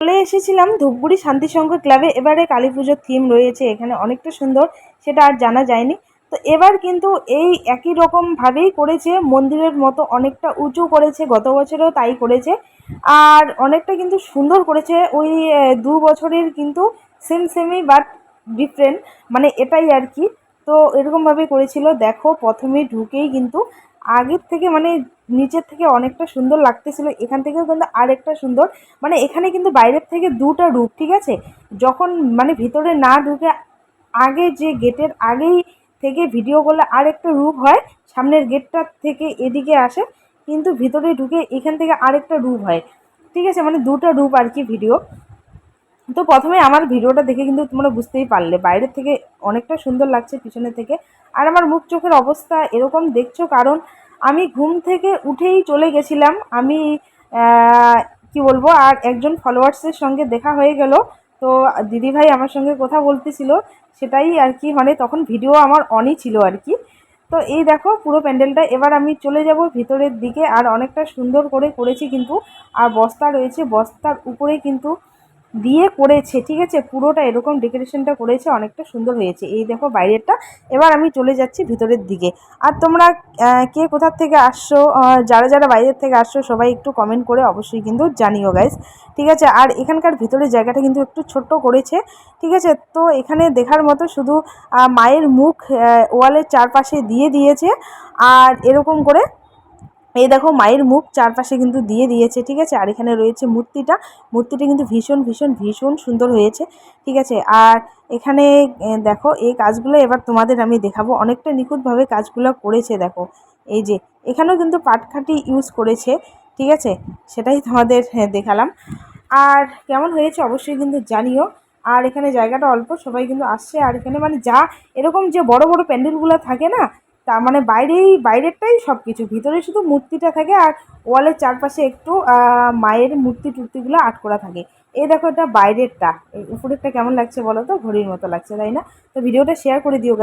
চলে এসেছিলাম ধূপগুড়ি শান্তিসংঘ ক্লাবে। এবারে কালী পুজোর থিম রয়েছে, এখানে অনেকটা সুন্দর, সেটা আর জানা যায়নি। তো এবার কিন্তু এই একই রকমভাবেই করেছে, মন্দিরের মতো অনেকটা উঁচু করেছে, গত বছরেও তাই করেছে। আর অনেকটা কিন্তু সুন্দর করেছে, ওই দু বছরের কিন্তু সেম সেমই বাট ডিফারেন্ট মানে এটাই আর কি। তো এরকমভাবে করেছিল। দেখো, প্রথমে ঢুকেই কিন্তু আগের থেকে মানে নিচের থেকে অনেকটা সুন্দর লাগতেছিল, এখান থেকেও কিন্তু আরেকটা সুন্দর। মানে এখানে কিন্তু বাইরের থেকে দুটা রূপ, ঠিক আছে? যখন মানে ভিতরে না ঢুকে আগে যে গেটের আগেই থেকে ভিডিও করলে আর একটা রূপ হয়, সামনের গেটটার থেকে এদিকে আসে, কিন্তু ভিতরে ঢুকে এখান থেকে আরেকটা রূপ হয়। ঠিক আছে? মানে দুটো রূপ আর কি ভিডিও তো প্রথমে আমার ভিডিওটা দেখে কিন্তু তোমরা বুঝতেই পারলে, বাইরের থেকে অনেকটা সুন্দর লাগছে, পিছনের থেকে। আর আমার মুখ চোখের অবস্থা এরকম দেখছ, কারণ আমি ঘুম থেকে উঠেই চলে গেছিলাম। আমি কি বলব, আর একজন ফলোয়ার্সের সঙ্গে দেখা হয়ে গেল। তো দিদিভাই আমার সঙ্গে কথা বলতেছিল, সেটাই আর কি মানে তখন ভিডিও আমার অনই ছিল আর কি। তো এই দেখো, পুরো প্যান্ডেলটা, এবার আমি চলে যাব ভিতরের দিকে, আর অনেকটা সুন্দর করে করেছি কিন্তু, আর বস্তা রয়েছে, বস্তার উপরে কিন্তু দিয়ে করেছে, ঠিক আছে? পুরোটা এরকম ডেকোরেশনটা করেছে, অনেকটা সুন্দর হয়েছে। এই দেখো বাইরেরটা। এবার আমি চলে যাচ্ছি ভিতরের দিকে। আর তোমরা কে কোথার থেকে আসছো যারা যারা বাইরের থেকে আসছো, সবাই একটু কমেন্ট করে অবশ্যই কিন্তু জানিও গাইজ ঠিক আছে? আর এখানকার ভিতরের জায়গাটা কিন্তু একটু ছোট্ট করেছে, ঠিক আছে? তো এখানে দেখার মতো শুধু মায়ের মুখ ওয়ালের চারপাশে দিয়ে দিয়েছে। আর এরকম করে এই দেখো মায়ের মুখ চারপাশে কিন্তু দিয়ে দিয়েছে, ঠিক আছে? আর এখানে রয়েছে মূর্তিটা। মূর্তিটা কিন্তু ভীষণ ভীষণ ভীষণ সুন্দর হয়েছে, ঠিক আছে? আর এখানে দেখো, এই কাজগুলো এবার তোমাদের আমি দেখাবো। অনেকটা নিখুঁতভাবে কাজগুলো করেছে, দেখো। এই যে, এখানেও কিন্তু পাটখাটি ইউজ করেছে, ঠিক আছে? সেটাই তোমাদের দেখালাম। আর কেমন হয়েছে অবশ্যই কিন্তু জানিও। আর এখানে জায়গাটা অল্প, সবাই কিন্তু আসছে। আর এখানে মানে যা, এরকম যে বড় বড় প্যান্ডেলগুলো থাকে না তার মানে বাইরেই, বাইরেরটাই সব কিছু ভিতরে শুধু মূর্তিটা থাকে আর ওয়ালের চারপাশে একটু মায়ের মূর্তি টুর্তিগুলো আট করা থাকে। এই দেখো এটা বাইরেরটা। উপরেরটা কেমন লাগছে বলো তো? ঘড়ির মতো লাগছে, তাই না? তো ভিডিওটা শেয়ার করে দিও।